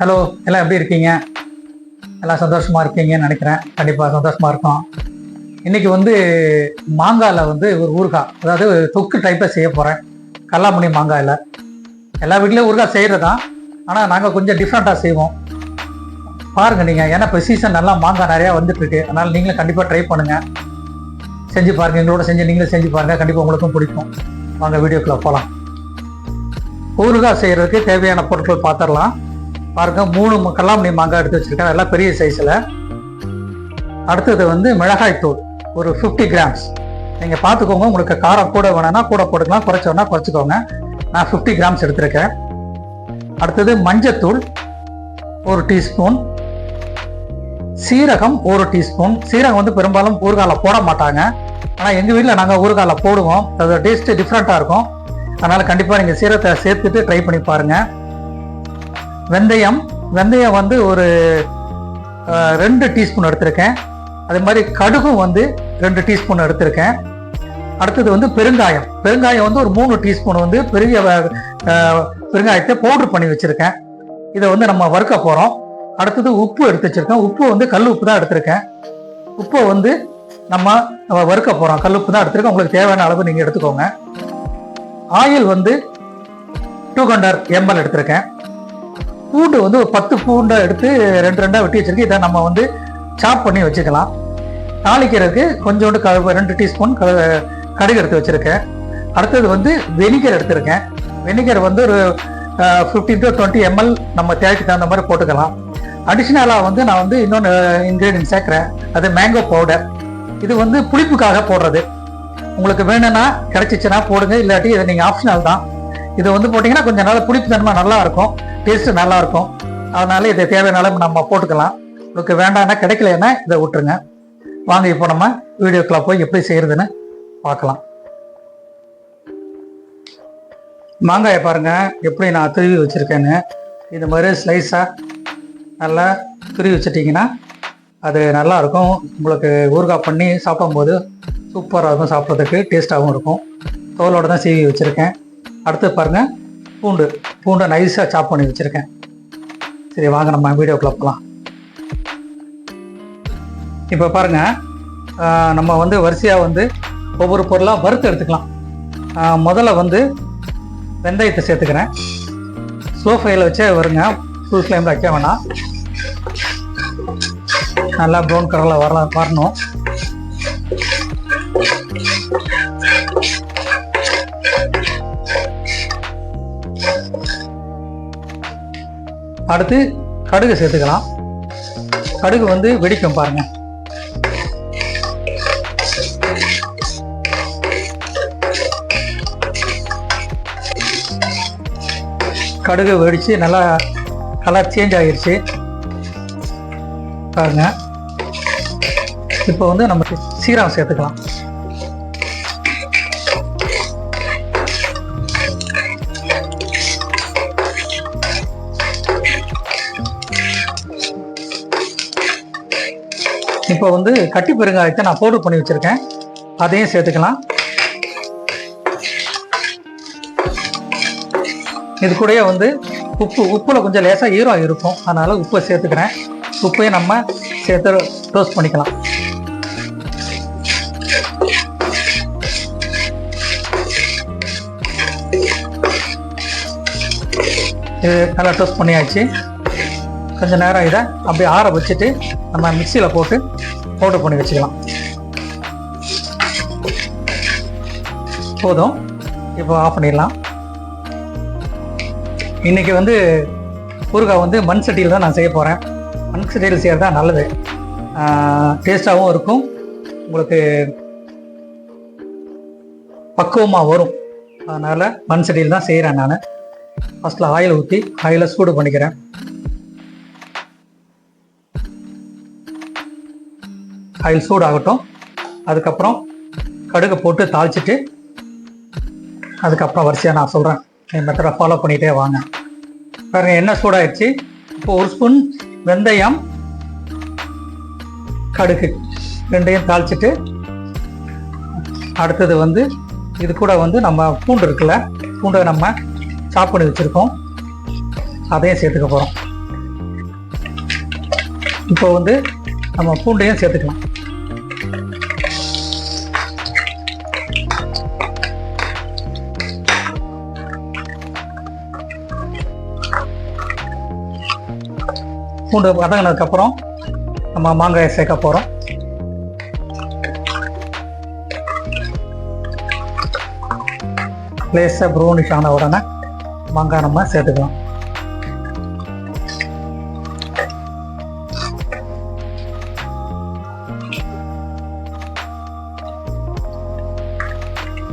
Hello எல்லாம் எப்படி இருக்கீங்க? எல்லாம் சந்தோஷமா இருக்கீங்கன்னு நினைக்கிறேன். கண்டிப்பாக சந்தோஷமா இருக்கும். இன்னைக்கு வந்து மாங்காயில் வந்து ஒரு ஊறுகாய் அதாவது தொக்கு டைப்பாக செய்ய போகிறேன் கல்லாமணி மாங்காயில். எல்லா வீட்லேயும் ஊறுகாய் செய்கிறது தான் ஆனால் நாங்கள் கொஞ்சம் டிஃப்ரெண்ட்டாக செய்வோம். பாருங்க நீங்கள் ஏன்னா இப்போ சீசன் நல்லா மாங்காய் நிறையா வந்துட்டுருக்கு அதனால் நீங்களும் கண்டிப்பாக ட்ரை பண்ணுங்கள் செஞ்சு பாருங்க எங்களோட செஞ்சு நீங்களும் செஞ்சு பாருங்கள் கண்டிப்பாக உங்களுக்கும் பிடிக்கும். வாங்க வீடியோக்குள்ளே போகலாம் ஊறுகாய் செய்கிறதுக்கு தேவையான பொருட்கள் பார்த்துடலாம் பாருங்க மூணு ம- கல்லாமணி மாங்காய் எடுத்து வச்சிருக்கேன் நல்லா பெரிய சைஸில் அடுத்தது வந்து மிளகாய் தூள் ஒரு ஃபிஃப்டி கிராம்ஸ் நீங்கள் பார்த்துக்கோங்க உங்களுக்கு காரம் கூட வேணும்னா கூட போட்டுக்கலாம் குறைச்ச வேணா குறைச்சிக்கோங்க. நான் ஃபிஃப்டி கிராம்ஸ் எடுத்திருக்கேன். அடுத்தது மஞ்சத்தூள் ஒரு டீஸ்பூன் சீரகம் ஒரு டீஸ்பூன் சீரகம் வந்து பெரும்பாலும் ஊறுகாயில் போட மாட்டாங்க. ஆனால் எங்கள் வீட்டில் நாங்கள் ஊறுகாயில் போடுவோம். அதோட டேஸ்ட்டு டிஃப்ரெண்ட்டாக இருக்கும். அதனால் கண்டிப்பாக நீங்கள் சீரகத்தை சேர்த்துட்டு ட்ரை பண்ணி பாருங்கள் வெந்தயம் வெந்தயம் வந்து ஒரு ரெண்டு டீஸ்பூன் எடுத்திருக்கேன். அதே மாதிரி கடுகும் வந்து ரெண்டு டீஸ்பூன் எடுத்திருக்கேன். அடுத்தது வந்து பெருங்காயம். பெருங்காயம் வந்து ஒரு மூணு டீஸ்பூன் வந்து பெரிய பெருங்காயத்தை பவுடர் பண்ணி வச்சுருக்கேன். இதை வந்து நம்ம வறுக்க போகிறோம் அடுத்தது உப்பு எடுத்து வச்சுருக்கேன். உப்பு வந்து கல் உப்பு தான் எடுத்திருக்கேன். உப்பை வந்து நம்ம வறுக்க போகிறோம் கல் உப்பு தான் எடுத்திருக்கேன். உங்களுக்கு தேவையான அளவு நீங்கள் எடுத்துக்கோங்க. ஆயில் வந்து டூ ஹண்ட்ரட் எம்எல் எடுத்திருக்கேன். பூண்டு வந்து ஒரு பத்து பூண்டை எடுத்து ரெண்டு ரெண்டாக வெட்டி வச்சிருக்கேன் இதை நம்ம வந்து சாப் பண்ணி வச்சுக்கலாம். தாளிக்கிறதுக்கு கொஞ்சோண்டு க ரெண்டு டீஸ்பூன் க கடுகு எடுத்து வச்சுருக்கேன். அடுத்தது வந்து வெனிகர் எடுத்திருக்கேன். வெனிகர் வந்து ஒரு ஃபிஃப்டீன் டு டுவெண்ட்டி எம்எல் நம்ம தேவைக்கு தகுந்த மாதிரி போட்டுக்கலாம். அடிஷ்னலாக வந்து நான் வந்து இன்னொன்று இன்க்ரீடியன்ட் சேர்க்குறேன் அது மேங்கோ பவுடர் இது வந்து புளிப்புக்காக போடுறது. உங்களுக்கு வேணும்னா கிடைச்சிச்சுன்னா போடுங்க. இல்லாட்டி இது நீங்கள் ஆப்ஷனல் தான். இது வந்து போட்டிங்கன்னா கொஞ்சம் நாள் புளிப்புத்தன்மை நல்லா இருக்கும். டேஸ்ட் நல்லா இருக்கும் அதனால இதை தேவையான அளவு நம்ம போட்டுக்கலாம். உங்களுக்கு வேண்டாம்னா கிடைக்கலன்னா இதை விட்டுருங்க. வாங்க இப்போ நம்ம வீடியோக்குள்ள போய் எப்படி செய்யறதுன்னு பார்க்கலாம். மாங்காயை பாருங்க எப்படி நான் துருவி வச்சுருக்கேன்னு. இது மாதிரி ஸ்லைஸாக நல்லா துருவி வச்சிட்டிங்கன்னா அது நல்லா இருக்கும் உங்களுக்கு ஊறுகாய் பண்ணி சாப்பிடும்போது சூப்பராக இருக்கும் சாப்பிட்றதுக்கு டேஸ்ட்டாகவும் இருக்கும். தோலோடு தான் சீவி வச்சுருக்கேன். அடுத்து பாருங்கள் பூண்டு. பூண்டை நைஸாக சாப் பண்ணி வச்சுருக்கேன். சரி வாங்க நம்ம வீடியோக்குள்ள போகலாம் இப்போ பாருங்கள் நம்ம வந்து வரிசையாக வந்து ஒவ்வொரு பொருளாக வறுத்து எடுத்துக்கலாம். முதல்ல வந்து வெந்தயத்தை சேர்த்துக்கிறேன். ஸ்லோ ஃபைல வச்சே வருங்க ஃபுல் ஃப்ளேமில் வைக்க வேணாம். நல்லா ப்ரௌன் கலரில் வரலாம் வரணும். அடுத்து கடுகு சேர்த்துக்கலாம். கடுகு வந்து வெடிக்கும் பாருங்க. கடுகு வெடிச்சு நல்லா கலர் சேஞ்ச் ஆகிருச்சு பாருங்க. இப்போ வந்து நம்ம சீரகம் சேர்த்துக்கலாம். இப்போ வந்து கட்டி பெருங்காயத்தை நான் பவுடர் பண்ணி வச்சிருக்கேன். அதையும் சேர்த்துக்கலாம். இது கூடயே வந்து உப்பு உப்பில் கொஞ்சம் லேசாக ஈரம் இருக்கும். அதனால உப்பை சேர்த்துக்கிறேன். உப்பையும் நம்ம சேர்த்து டோஸ்ட் பண்ணிக்கலாம். இது நல்லா டோஸ்ட் பண்ணியாச்சு. கொஞ்ச நேரம் இதை அப்படியே ஆற வச்சுட்டு நம்ம மிக்சியில் போட்டு பவுடர் பண்ணி வச்சுக்கலாம். போதும். இப்போ ஆஃப் பண்ணிடலாம். இன்றைக்கி வந்து ஊறுகாய் வந்து மண் சட்டியில் தான் நான் செய்ய போகிறேன் மண் சட்டியில் செய்கிறது தான் நல்லது டேஸ்ட்டாகவும் இருக்கும். உங்களுக்கு பக்குவமாக வரும். அதனால் மண் சட்டியில் தான் செய்கிறேன் நான். ஃபஸ்ட்டில் ஆயில் ஊற்றி ஆயிலை சூடு பண்ணிக்கிறேன். ஆயில் சூடாகட்டும் அதுக்கப்புறம் கடுகு போட்டு தாளிச்சிட்டு அதுக்கப்புறம் வரிசையாக நான் சொல்கிறேன் என் மெத்தடை ஃபாலோ பண்ணிகிட்டே வாங்க. பாருங்க எண்ணெய் சூடாயிடுச்சு இப்போ ஒரு ஸ்பூன் வெந்தயம் கடுகு ரெண்டையும் தாளிச்சிட்டு அடுத்தது வந்து இது கூட வந்து நம்ம பூண்டு இருக்குல்ல பூண்டை நம்ம சாப் பண்ணி வச்சுருக்கோம். அதையும் சேர்த்துக்க போகிறோம் இப்போ வந்து நம்ம பூண்டையும் சேர்த்துக்கலாம். பூண்டு வதங்கினதுக்கப்புறம் நம்ம மாங்காயை சேர்க்க போகிறோம் லேசாக ப்ரௌனிஷ் ஆன உடனே மாங்காய் நம்ம சேர்த்துக்கலாம்.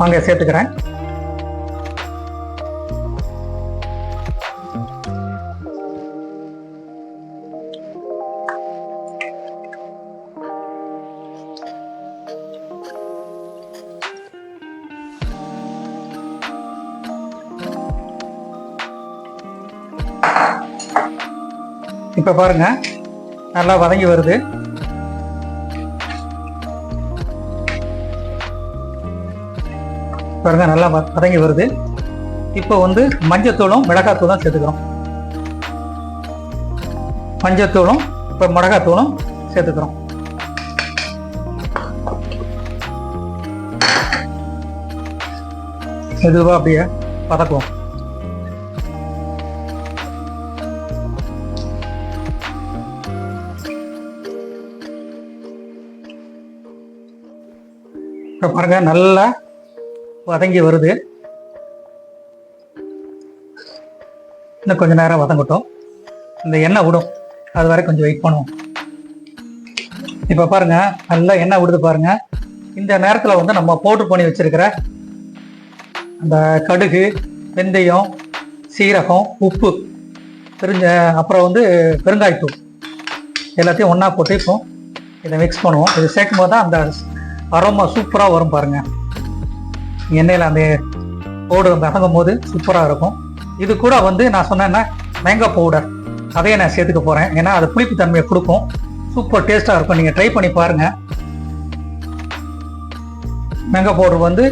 வாங்க சேர்த்துக்கிறேன். இப்போ பாருங்க நல்லா வதங்கி வருது. பாருங்க நல்லா பதங்கி வதங்கி வருது. இப்போ வந்து மஞ்சத்தூளும் மிளகாத்தூளும் சேர்த்துக்கிறோம். மஞ்சத்தூளும் இப்போ மிளகாத்தூளும் சேர்த்துக்கிறோம். மெதுவாக அப்படியே வதக்குவோம். இப்போ பாருங்க நல்லா வதங்கி வருது. இன்னும் கொஞ்ச நேரம் வதங்கட்டும். இந்த எண்ணெய் விடும். அது வரை கொஞ்சம் வெயிட் பண்ணுவோம். இப்போ பாருங்க நல்லா எண்ணெய் விடுது பாருங்க. இந்த நேரத்தில் வந்து நம்ம பவுட்ரு பண்ணி வச்சிருக்கிற அந்த கடுகு வெந்தயம் சீரகம் உப்பு தெரிஞ்ச அப்புறம் வந்து பெருங்காயத்தூள். எல்லாத்தையும் ஒன்றா போட்டு இப்போ இதை மிக்ஸ் பண்ணுவோம். இது சேர்க்கும் போது தான் அந்த அரோமா சூப்பராக வரும் பாருங்கள் எண்ணெயில் அந்த பவுடர் வதங்கும் போது சூப்பராக இருக்கும். இது கூட வந்து நான் சொன்னேன்னா மேங்கா பவுடர் அதையே நான் சேர்த்துக்க போகிறேன் ஏன்னா அது புளிப்பு தன்மையை கொடுக்கும். சூப்பர் டேஸ்ட்டாக இருக்கும். நீங்கள் ட்ரை பண்ணி பாருங்கள் மேங்கா பவுடர் வந்து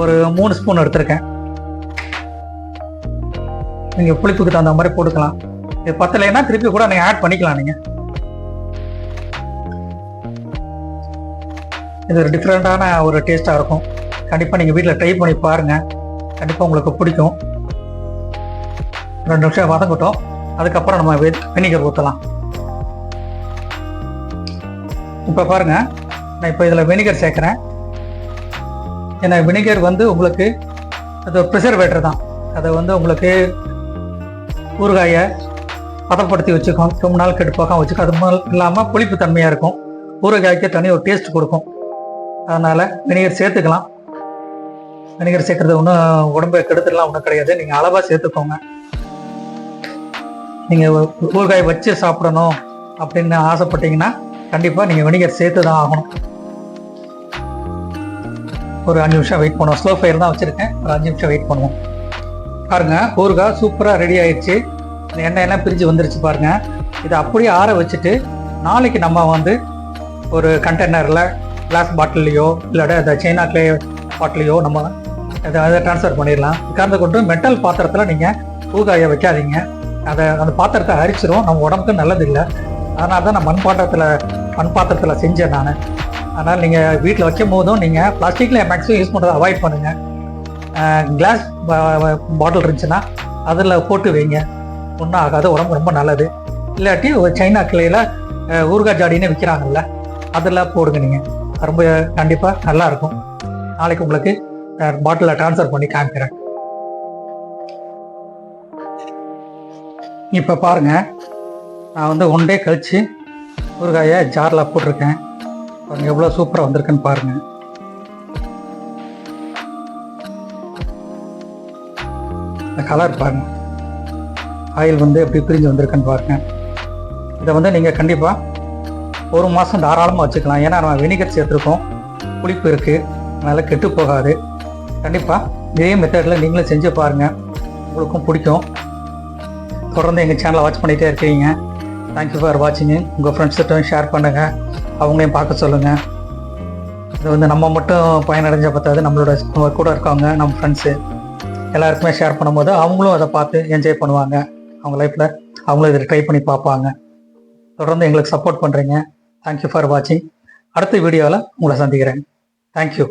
ஒரு மூணு ஸ்பூன் எடுத்திருக்கேன். நீங்கள் புளிப்புக்கு தகுந்த மாதிரி போட்டுக்கலாம். இது பத்தலைன்னா திருப்பி கூட நீங்கள் ஆட் பண்ணிக்கலாம் நீங்கள் இது ஒரு டிஃப்ரெண்ட்டான ஒரு டேஸ்ட்டாக இருக்கும். கண்டிப்பாக நீங்கள் வீட்டில் ட்ரை பண்ணி பாருங்கள் கண்டிப்பாக உங்களுக்கு பிடிக்கும். ரெண்டு நிமிஷம் வதங்கட்டும். அதுக்கப்புறம் நம்ம வினிகர் ஊற்றலாம் இப்போ பாருங்க. நான் இப்போ இதில் வினிகர் சேர்க்குறேன். ஏன்னா வினிகர் வந்து உங்களுக்கு அது ப்ரிசர்வேட்டர் தான். அதை வந்து உங்களுக்கு ஊறுகாயை பதப்படுத்தி வச்சுக்கும். ரொம்ப நாள் கெட்டு போகாம வச்சுக்கும். அது முதல் இல்லாமல் புளிப்பு தன்மையாக இருக்கும். ஊறுகாய்க்கு தனி ஒரு டேஸ்ட் கொடுக்கும். அதனால் வினிகர் சேர்த்துக்கலாம். வினிகர் சேர்க்கறது ஒன்றும் உடம்பை கெடுத்துடலாம் ஒன்றும் கிடையாது. நீங்கள் அளவாக சேர்த்துக்கோங்க. நீங்கள் ஊறுகாய் வச்சு சாப்பிடணும் அப்படின்னு ஆசைப்பட்டீங்கன்னா கண்டிப்பாக நீங்கள் வினிகர் சேர்த்து தான் ஆகணும். ஒரு அஞ்சு நிமிஷம் வெயிட் பண்ணுவோம். ஸ்லோ ஃபயர் தான் வச்சுருக்கேன். ஒரு அஞ்சு நிமிஷம் வெயிட் பண்ணுவோம். பாருங்க ஊறுகாய் சூப்பராக ரெடி ஆயிடுச்சு. இந்த எண்ணெய் எல்லாம் பிரிஞ்சு வந்துருச்சு பாருங்க. இதை அப்படியே ஆற வச்சுட்டு நாளைக்கு நம்ம வந்து ஒரு கண்டெய்னரில் கிளாஸ் பாட்டில்லையோ இல்லாட அந்த சைனா கிளே பாட்டிலையோ நம்ம அதை அதை ட்ரான்ஸ்ஃபர் பண்ணிடலாம். உட்கார்ந்து கொண்டு மெட்டல் பாத்திரத்தில் நீங்கள் ஊறுகாயை வைக்காதீங்க. அதை அந்த பாத்திரத்தை அரிச்சிரும். நம்ம உடம்புக்கு நல்லது இல்லை அதனால தான் நான் மண் பாத்திரத்தில் மண் பாத்திரத்தில் செஞ்சேன் நான். அதனால் நீங்கள் வீட்டில் வைக்கும் போதும் நீங்கள் பிளாஸ்டிக்கில் மேக்ஸிமம் யூஸ் பண்ணுறதை அவாய்ட் பண்ணுங்கள் கிளாஸ் பாட்டில் இருந்துச்சுன்னா அதில் போட்டு வைங்க. ஒன்றும் ஆகாது. உடம்பு ரொம்ப நல்லது. இல்லாட்டி ஒரு சைனா கிளையில் ஊறுகாய் ஜாடின்னு விற்கிறாங்கல்ல அதில் போடுங்க நீங்கள் ரொம்ப கண்டிப்பாக நல்லாயிருக்கும் நாளைக்கு உங்களுக்கு பாட்டிலில் ட்ரான்ஸ்ஃபர் பண்ணி காமிக்கிறேன். இப்போ பாருங்க. நான் வந்து ஒன் டே கழிச்சு ஊறுகாயை ஜாரில் போட்டிருக்கேன். பாருங்க எவ்வளோ சூப்பராக வந்திருக்குன்னு பாருங்க. இந்த கலர் பாருங்க. ஆயில் வந்து எப்படி பிரிஞ்சு வந்திருக்குன்னு பாருங்க. இதை வந்து நீங்கள் கண்டிப்பாக ஒரு மாதம் தாராளமாக வச்சுக்கலாம். ஏன்னா நம்ம வினிகர் சேர்த்துருக்கோம். புளிப்பு இருக்குது அதனால் கெட்டு போகாது. கண்டிப்பாக இதே மெத்தடில் நீங்களும் செஞ்சு பாருங்கள் உங்களுக்கும் பிடிக்கும். தொடர்ந்து எங்கள் சேனலை வாட்ச் பண்ணிகிட்டே இருக்கீங்க. தேங்க்யூ ஃபார் வாட்சிங்கு உங்கள் ஃப்ரெண்ட்ஸ்கிட்டையும் ஷேர் பண்ணுங்கள் அவங்களையும் பார்க்க சொல்லுங்கள் இது வந்து நம்ம மட்டும் பயனடைஞ்ச பார்த்தாது நம்மளோட கூட இருக்கவங்க நம்ம ஃப்ரெண்ட்ஸு எல்லாருக்குமே ஷேர் பண்ணும்போது அவங்களும் அதை பார்த்து என்ஜாய் பண்ணுவாங்க. அவங்க லைஃப்பில் அவங்களும் இதை ட்ரை பண்ணி பார்ப்பாங்க. தொடர்ந்து எங்களுக்கு சப்போர்ட் பண்ணுறீங்க தேங்க்யூ ஃபார் வாட்சிங் அடுத்த வீடியோவில் உங்களை சந்திக்கிறேன். தேங்க்யூ